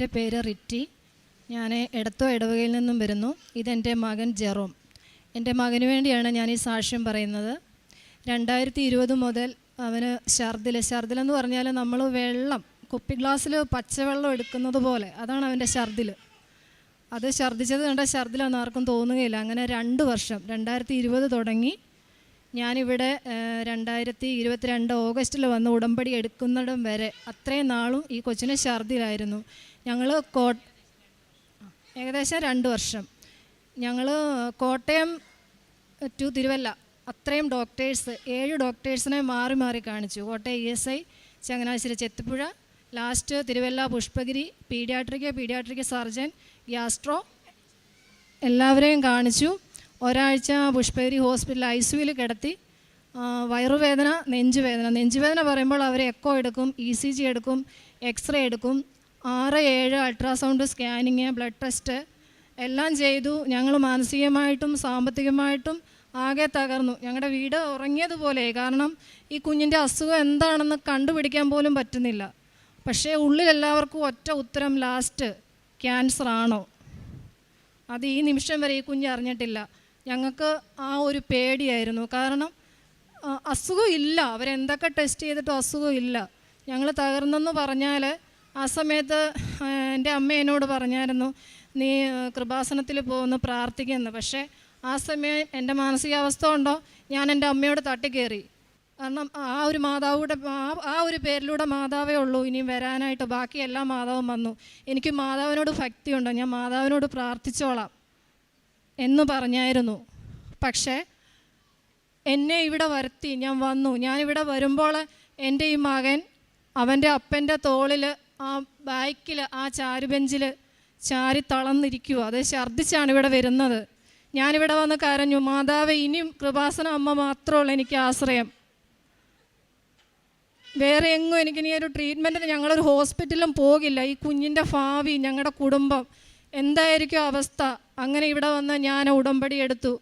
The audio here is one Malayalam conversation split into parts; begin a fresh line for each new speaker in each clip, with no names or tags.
എന്റെ പേര് റിറ്റി. ഞാൻ എടത്തോ ഇടവകയിൽ നിന്നും വരുന്നു. ഇതെന്റെ മകൻ ജെറോം. എന്റെ മകന് വേണ്ടിയാണ് ഞാൻ ഈ സാക്ഷ്യം പറയുന്നത്. രണ്ടായിരത്തി ഇരുപത് മുതൽ അവന് ഛർദിൽ ഛർദിലെന്ന് പറഞ്ഞാൽ നമ്മൾ വെള്ളം കുപ്പി ഗ്ലാസ്സിൽ പച്ചവെള്ളം എടുക്കുന്നത് പോലെ അതാണ് അവന്റെ ഛർദിൽ അത് ഛർദിച്ചത് കണ്ട ഛർദിലൊന്നും ആർക്കും തോന്നുകയില്ല. അങ്ങനെ രണ്ട് വർഷം രണ്ടായിരത്തി ഇരുപത് തുടങ്ങി ഞാനിവിടെ രണ്ടായിരത്തി ഇരുപത്തിരണ്ട് ഓഗസ്റ്റിൽ വന്ന് ഉടമ്പടി എടുക്കുന്നിടം വരെ അത്രയും നാളും ഈ കൊച്ചിന് ഛർദിയിലായിരുന്നു. ഞങ്ങൾ കോ ഏകദേശം രണ്ട് വർഷം. ഞങ്ങൾ കോട്ടയം ടു തിരുവല്ല അത്രയും ഡോക്ടേഴ്സ് ഏഴ് ഡോക്ടേഴ്സിനെ മാറി മാറി കാണിച്ചു. Kottayam E S I Changanassery Chethipuzha last Thiruvalla Pushpagiri pediatric pediatric surgeon gastro എല്ലാവരെയും കാണിച്ചു. ഒരാഴ്ച പുഷ്പഗിരി ഹോസ്പിറ്റൽ ഐ സിയിൽ കിടത്തി വയറുവേദന നെഞ്ചുവേദന. നെഞ്ചുവേദന പറയുമ്പോൾ അവർ എക്കോ എടുക്കും ഇ സി ജി എടുക്കും എക്സ്റേ എടുക്കും ആറ് ഏഴ് അൾട്രാസൗണ്ട് സ്കാനിങ് ബ്ലഡ് ടെസ്റ്റ് എല്ലാം ചെയ്തു. ഞങ്ങൾ മാനസികമായിട്ടും സാമ്പത്തികമായിട്ടും ആകെ തകർന്നു. ഞങ്ങളുടെ വീട് ഉറങ്ങിയതുപോലെ. കാരണം ഈ കുഞ്ഞിന്റെ അസുഖം എന്താണെന്ന് കണ്ടുപിടിക്കാൻ പോലും പറ്റുന്നില്ല. പക്ഷേ ഉള്ളിൽ എല്ലാവർക്കും ഒറ്റ ഉത്തരം ലാസ്റ്റ് ക്യാൻസർ ആണോ അത് ഈ നിമിഷം വരെ ഈ കുഞ്ഞ് അറിഞ്ഞിട്ടില്ല. ഞങ്ങൾക്ക് ആ ഒരു പേടിയായിരുന്നു. കാരണം അസുഖം ഇല്ല അവരെന്തൊക്കെ ടെസ്റ്റ് ചെയ്തിട്ടും അസുഖം ഇല്ല ഞങ്ങൾ തകർന്നെന്ന് പറഞ്ഞാൽ ആ സമയത്ത് എന്റെ അമ്മ എന്നോട് പറഞ്ഞായിരുന്നു നീ കൃപാസനത്തിൽ പോകുന്നു പ്രാർത്ഥിക്കുന്നു. പക്ഷേ ആ സമയം എന്റെ മാനസികാവസ്ഥ ഉണ്ടോ ഞാൻ എന്റെ അമ്മയോട് തട്ടിക്കയറി കാരണം ആ ഒരു മാതാവിടെ ആ ഒരു പേരിലൂടെ മാതാവേ ഉള്ളൂ. ഇനിയും വരാനായിട്ട് ബാക്കി എല്ലാ മാതാവും വന്നു. എനിക്ക് മാതാവിനോട് ഭക്തിയുണ്ട്. ഞാൻ മാതാവിനോട് പ്രാർത്ഥിച്ചോളാം. എന്ന് പറഞ്ഞായിരുന്നു. പക്ഷേ എന്നെ ഇവിടെ വരുത്തി ഞാൻ വന്നു. ഞാനിവിടെ വരുമ്പോൾ എന്റെ ഈ മകൻ അവന്റെ അപ്പന്റെ തോളിൽ ആ ബാക്കിൽ ആ ചാരുബെഞ്ചിൽ ചാരി തളർന്നിരിക്കുക. അത് ഛർദ്ദിച്ചാണ് ഇവിടെ വരുന്നത്. ഞാനിവിടെ വന്ന് കരഞ്ഞു മാതാവ് ഇനിയും കൃപാസന അമ്മ മാത്രമേ ഉള്ളൂ എനിക്ക് ആശ്രയം. വേറെ എങ്ങും എനിക്കിനി ഒരു ട്രീറ്റ്മെന്റിന് ഞങ്ങളൊരു ഹോസ്പിറ്റലിലും പോകില്ല. ഈ കുഞ്ഞിന്റെ ഭാവി ഞങ്ങളുടെ കുടുംബം എന്തായിരിക്കും അവസ്ഥ? അങ്ങനെ ഇവിടെ വന്ന് ഞാൻ ഉടമ്പടി എടുത്തു.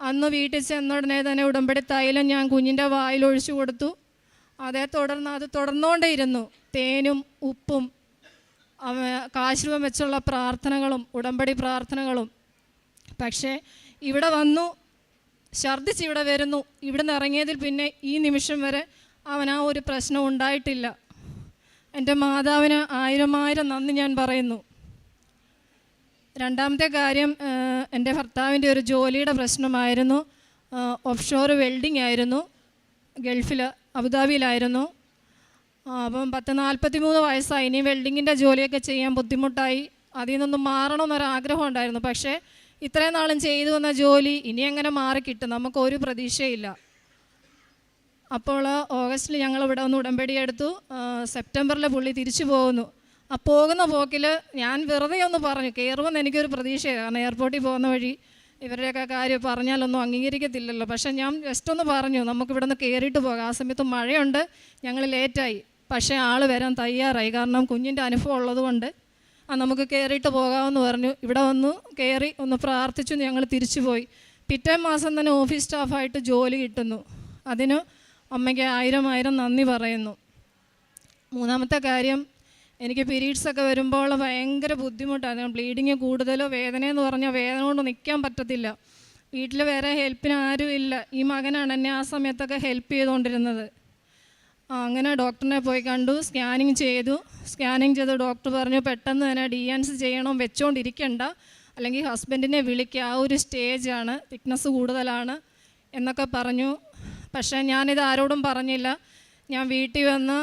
അന്ന് വീട്ടിൽ ചെന്നുടനെ തന്നെ ഉടമ്പടി തൈലം ഞാൻ കുഞ്ഞിന്റെ വായിൽ ഒഴിച്ചു കൊടുത്തു. അതേ തുടർന്ന് അത് തുടർന്നുകൊണ്ടേയിരുന്നു. തേനും ഉപ്പും കാശ്രൂപം വെച്ചുള്ള പ്രാർത്ഥനകളും ഉടമ്പടി പ്രാർത്ഥനകളും. പക്ഷേ ഇവിടെ വന്നു. ഛർദ്ദിച്ച് ഇവിടെ വരുന്നു. ഇവിടുന്ന് ഇറങ്ങിയതിൽ പിന്നെ ഈ നിമിഷം വരെ അവൻ ആ ഒരു പ്രശ്നം ഉണ്ടായിട്ടില്ല. എന്റെ മാതാവിന് ആയിരം ആയിരം നന്ദി ഞാൻ പറയുന്നു. രണ്ടാമത്തെ കാര്യം എന്റെ ഭർത്താവിന്റെ ഒരു ജോലിയുടെ പ്രശ്നമായിരുന്നു. ഓഫ്ഷോർ വെൽഡിംഗ് ആയിരുന്നു. ഗൾഫിൽ അബുദാബിയിലായിരുന്നു. അപ്പം പത്ത് നാൽപ്പത്തി മൂന്ന് വയസ്സായി. ഇനി വെൽഡിങ്ങിന്റെ ജോലിയൊക്കെ ചെയ്യാൻ ബുദ്ധിമുട്ടായി. അതിൽ നിന്നൊന്നും മാറണമെന്നൊരാഗ്രഹം ഉണ്ടായിരുന്നു. പക്ഷേ ഇത്രയും നാളും ചെയ്തു വന്ന ജോലി ഇനി എങ്ങനെ മാറിക്കിട്ടും നമുക്ക് ഒരു പ്രതീക്ഷയില്ല. അപ്പോൾ ഓഗസ്റ്റിൽ ഞങ്ങൾ ഇവിടെ ഒന്ന് ഉടമ്പടി എടുത്തു. സെപ്റ്റംബറിൽ പുള്ളി തിരിച്ചു പോകുന്നു. ആ പോകുന്ന പോക്കിൽ ഞാൻ വെറുതെ ഒന്ന് പറഞ്ഞു കയറുമെന്ന് എനിക്കൊരു പ്രതീക്ഷയാണ് കാരണം എയർപോർട്ടിൽ പോകുന്ന വഴി ഇവരുടെയൊക്കെ കാര്യം പറഞ്ഞാലൊന്നും അംഗീകരിക്കത്തില്ലല്ലോ. പക്ഷേ ഞാൻ ജസ്റ്റ് ഒന്ന് പറഞ്ഞു നമുക്ക് ഇവിടെ നിന്ന് കയറിയിട്ട് പോകാം. ആ സമയത്ത് മഴയുണ്ട്. ഞങ്ങൾ ലേറ്റായി. പക്ഷേ ആൾ വരാൻ തയ്യാറായി. കാരണം കുഞ്ഞിന്റെ അനുഭവം ഉള്ളതുകൊണ്ട് ആ നമുക്ക് കയറിയിട്ട് പോകാമെന്ന് പറഞ്ഞു. ഇവിടെ വന്നു കയറി ഒന്ന് പ്രാർത്ഥിച്ചു ഞങ്ങൾ തിരിച്ചു പോയി. പിറ്റേ മാസം തന്നെ ഓഫീസ് സ്റ്റാഫായിട്ട് ജോലി കിട്ടുന്നു. അതിന് അമ്മയ്ക്ക് ആയിരം ആയിരം നന്ദി പറയുന്നു. മൂന്നാമത്തെ കാര്യം എനിക്ക് പീരീഡ്സ് ഒക്കെ വരുമ്പോൾ ഭയങ്കര ബുദ്ധിമുട്ടാണ്. ബ്ലീഡിങ് കൂടുതലോ വേദന എന്ന് പറഞ്ഞാൽ വേദന കൊണ്ട് നിൽക്കാൻ പറ്റത്തില്ല. വീട്ടിൽ വേറെ ഹെൽപ്പിന് ആരും ഇല്ല. ഈ മകനാണ് എന്നെ ആ സമയത്തൊക്കെ ഹെൽപ്പ് ചെയ്തുകൊണ്ടിരുന്നത് അങ്ങനെ ഡോക്ടറിനെ പോയി കണ്ടു. സ്കാനിങ് ചെയ്തു. സ്കാനിങ് ചെയ്ത് ഡോക്ടർ പറഞ്ഞു പെട്ടെന്ന് തന്നെ ഡി എൻസ് ചെയ്യണം. വെച്ചുകൊണ്ടിരിക്കണ്ട അല്ലെങ്കിൽ ഹസ്ബൻഡിനെ വിളിക്കുക ആ ഒരു സ്റ്റേജാണ് തിക്നെസ് കൂടുതലാണ്. എന്നൊക്കെ പറഞ്ഞു. പക്ഷേ ഞാനിത് ആരോടും പറഞ്ഞില്ല. ഞാൻ വീട്ടിൽ വന്ന്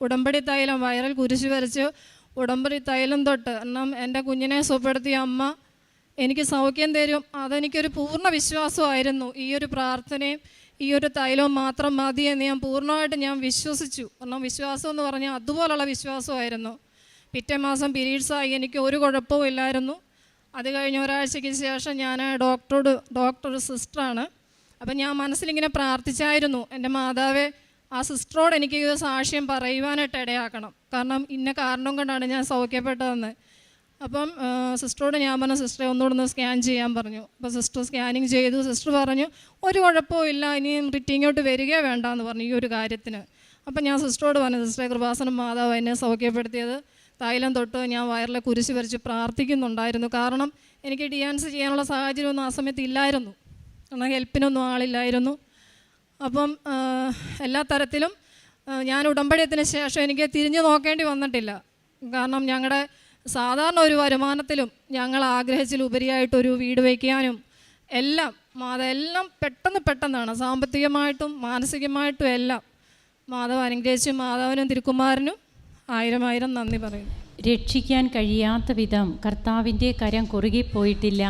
ഉടമ്പടി തൈലം വയറിൽ കുരിശ് വരച്ച് ഉടമ്പടി തൈലം തൊട്ട് കാരണം എന്റെ കുഞ്ഞിനെ സുഖപ്പെടുത്തിയ അമ്മ എനിക്ക് സൗഖ്യം തരും. അതെനിക്കൊരു പൂർണ വിശ്വാസമായിരുന്നു. ഈ ഒരു പ്രാർത്ഥനയും ഈ ഒരു തൈലവും മാത്രം മതി എന്ന് ഞാൻ പൂർണമായിട്ട് ഞാൻ വിശ്വസിച്ചു. കാരണം വിശ്വാസം എന്ന് പറഞ്ഞാൽ അതുപോലുള്ള വിശ്വാസമായിരുന്നു. പിറ്റേ മാസം പീരീഡ്സായി എനിക്ക് ഒരു കുഴപ്പവും ഇല്ലായിരുന്നു. അത് കഴിഞ്ഞ ഒരാഴ്ചയ്ക്ക് ശേഷം ഞാൻ ഡോക്ടറോട് ഡോക്ടർ സിസ്റ്ററാണ്. അപ്പം ഞാൻ മനസ്സിലിങ്ങനെ പ്രാർത്ഥിച്ചായിരുന്നു. എന്റെ മാതാവെ ആ സിസ്റ്ററോട് എനിക്ക് ഇത് സാക്ഷ്യം പറയുവാനായിട്ട് ഇടയാക്കണം. കാരണം ഇന്ന കാരണം കൊണ്ടാണ് ഞാൻ സൗഖ്യപ്പെട്ടതെന്ന്. അപ്പം സിസ്റ്ററോട് ഞാൻ പറഞ്ഞു സിസ്റ്ററെ ഒന്നുകൂടെ ഒന്ന് സ്കാൻ ചെയ്യാൻ പറഞ്ഞു. അപ്പോൾ സിസ്റ്റർ സ്കാനിങ് ചെയ്തു. സിസ്റ്റർ പറഞ്ഞു ഒരു കുഴപ്പവും ഇല്ല ഇനിയും റിട്ടിങ്ങോട്ട് വരിക വേണ്ട എന്ന് പറഞ്ഞു ഈ ഒരു കാര്യത്തിന്. അപ്പം ഞാൻ സിസ്റ്ററോട് പറഞ്ഞു സിസ്റ്ററെ കൃപാസനം മാതാവ് എന്നെ സൗഖ്യപ്പെടുത്തിയത് തൈലം തൊട്ട് ഞാൻ വയറിലെ കുരിശ് വരച്ച് പ്രാർത്ഥിക്കുന്നുണ്ടായിരുന്നു. കാരണം എനിക്ക് ഡിയാൻസ് ചെയ്യാനുള്ള സാഹചര്യമൊന്നും ആ സമയത്ത് ഇല്ലായിരുന്നു. കാരണം ഹെൽപ്പിനൊന്നും ആളില്ലായിരുന്നു. അപ്പം എല്ലാ തരത്തിലും ഞാൻ ഉടമ്പടിയത്തിന് ശേഷം എനിക്ക് തിരിഞ്ഞു നോക്കേണ്ടി വന്നിട്ടില്ല. കാരണം ഞങ്ങളുടെ സാധാരണ ഒരു വരുമാനത്തിലും ഞങ്ങൾ ആഗ്രഹിച്ചിലുപരിയായിട്ടൊരു വീട് വയ്ക്കാനും എല്ലാം അതെല്ലാം പെട്ടെന്ന് പെട്ടെന്നാണ്. സാമ്പത്തികമായിട്ടും മാനസികമായിട്ടും എല്ലാം. മാധവ് അനുഗ്രഹിച്ച് മാധവനും തിരുക്കുമാരനും ആയിരം ആയിരം നന്ദി പറയുന്നു.
രക്ഷിക്കാൻ കഴിയാത്ത വിധം കർത്താവിന്റെ കരം കുറുകിപ്പോയിട്ടില്ല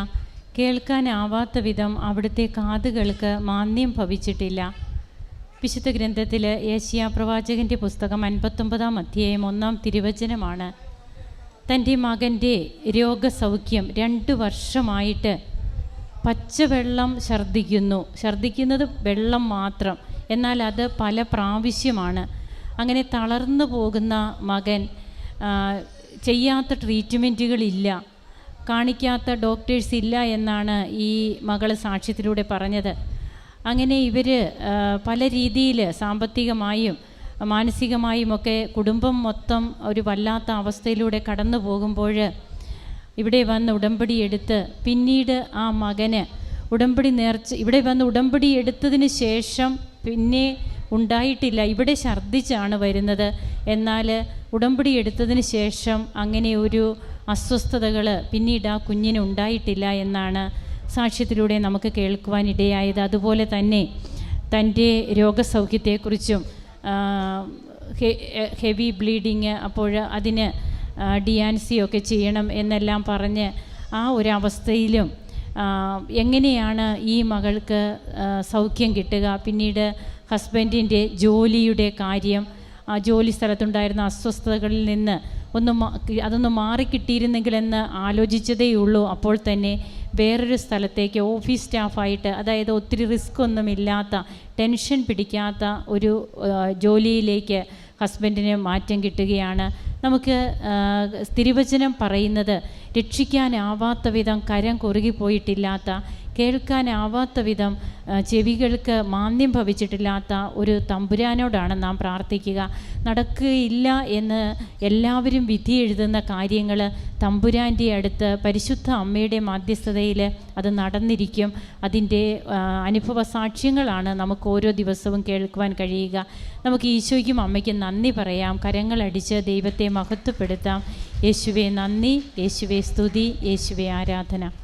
കേൾക്കാനാവാത്ത വിധം അവിടുത്തെ കാതുകൾക്ക് മാന്യം ഭവിച്ചിട്ടില്ല. വിശുദ്ധ ഗ്രന്ഥത്തിൽ ഏഷ്യ പ്രവാചകന്റെ പുസ്തകം അൻപത്തൊമ്പതാം അധ്യായം ഒന്നാം തിരുവചനമാണ്. തന്റെ മകന്റെ രോഗസൗഖ്യം രണ്ട് വർഷമായിട്ട് പച്ചവെള്ളം ഛർദ്ദിക്കുന്നു. ഛർദ്ദിക്കുന്നത് വെള്ളം മാത്രം. എന്നാൽ അത് പല പ്രാവശ്യമാണ്. അങ്ങനെ തളർന്നു പോകുന്ന മകൻ ചെയ്യാത്ത ട്രീറ്റ്മെന്റുകളില്ല. കാണിക്കാത്ത ഡോക്ടേഴ്സ് ഇല്ല എന്നാണ് ഈ മകൾ സാക്ഷ്യത്തിലൂടെ പറഞ്ഞത്. അങ്ങനെ ഇവർ പല രീതിയിൽ സാമ്പത്തികമായും മാനസികമായും ഒക്കെ കുടുംബം മൊത്തം ഒരു വല്ലാത്ത അവസ്ഥയിലൂടെ കടന്നു പോകുമ്പോൾ ഇവിടെ വന്ന് ഉടമ്പടി എടുത്ത് പിന്നീട് ആ മകന് ഉടമ്പടി നേർച്ച് ഇവിടെ വന്ന് ഉടമ്പടി എടുത്തതിന് ശേഷം പിന്നെ ഉണ്ടായിട്ടില്ല. ഇവിടെ ഛർദ്ദിച്ചാണ് വരുന്നത്. എന്നാൽ ഉടമ്പടി എടുത്തതിന് ശേഷം അങ്ങനെ ഒരു അസ്വസ്ഥതകൾ പിന്നീട് ആ കുഞ്ഞിന് ഉണ്ടായിട്ടില്ല എന്നാണ് സാക്ഷ്യത്തിലൂടെ നമുക്ക് കേൾക്കുവാനിടയായത് അതുപോലെ തന്നെ തന്റെ രോഗസൗഖ്യത്തെക്കുറിച്ചും ഹെവി ബ്ലീഡിങ് അപ്പോൾ അതിന് ഡിയാൻസിയൊക്കെ ചെയ്യണം എന്നെല്ലാം പറഞ്ഞ് ആ ഒരു അവസ്ഥയിലും എങ്ങനെയാണ് ഈ മകൾക്ക് സൗഖ്യം കിട്ടുക? പിന്നീട് ഹസ്ബൻഡിന്റെ ജോലിയുടെ കാര്യം ആ ജോലി സ്ഥലത്തുണ്ടായിരുന്ന അസ്വസ്ഥതകളിൽ നിന്ന് ഒന്ന് അതൊന്ന് മാറിക്കിട്ടിയിരുന്നെങ്കിലെന്ന് ആലോചിച്ചതേയുള്ളൂ അപ്പോൾ തന്നെ വേറൊരു സ്ഥലത്തേക്ക് ഓഫീസ് സ്റ്റാഫായിട്ട് അതായത് ഒത്തിരി റിസ്ക് ഒന്നുമില്ലാത്ത ടെൻഷൻ പിടിക്കാത്ത ഒരു ജോലിയിലേക്ക് ഹസ്ബൻഡിന് മാറ്റം കിട്ടുകയാണ്. നമുക്ക് ആ, തിരുവചനം പറയുന്നത് രക്ഷിക്കാനാവാത്ത വിധം കരം കുറുകിപ്പോയിട്ടില്ലാത്ത കേൾക്കാനാവാത്ത വിധം ചെവികൾക്ക് മാന്ദ്യം ഭവിച്ചിട്ടില്ലാത്ത ഒരു തമ്പുരാനോടാണ് നാം പ്രാർത്ഥിക്കുക. നടക്കുകയില്ല എന്ന് എല്ലാവരും വിധി എഴുതുന്ന കാര്യങ്ങൾ തമ്പുരാന്റെ അടുത്ത് പരിശുദ്ധ അമ്മയുടെ മാധ്യസ്ഥതയിൽ അത് നടന്നിരിക്കും. അതിന്റെ അനുഭവ സാക്ഷ്യങ്ങളാണ് നമുക്ക് ഓരോ ദിവസവും കേൾക്കുവാൻ കഴിയുക. നമുക്ക് ഈശോയ്ക്കും അമ്മയ്ക്കും നന്ദി പറയാം. കരങ്ങളടിച്ച് ദൈവത്തെ മഹത്വപ്പെടുത്താം. യേശുവെ നന്ദി യേശുവെ സ്തുതി യേശുവെ ആരാധന.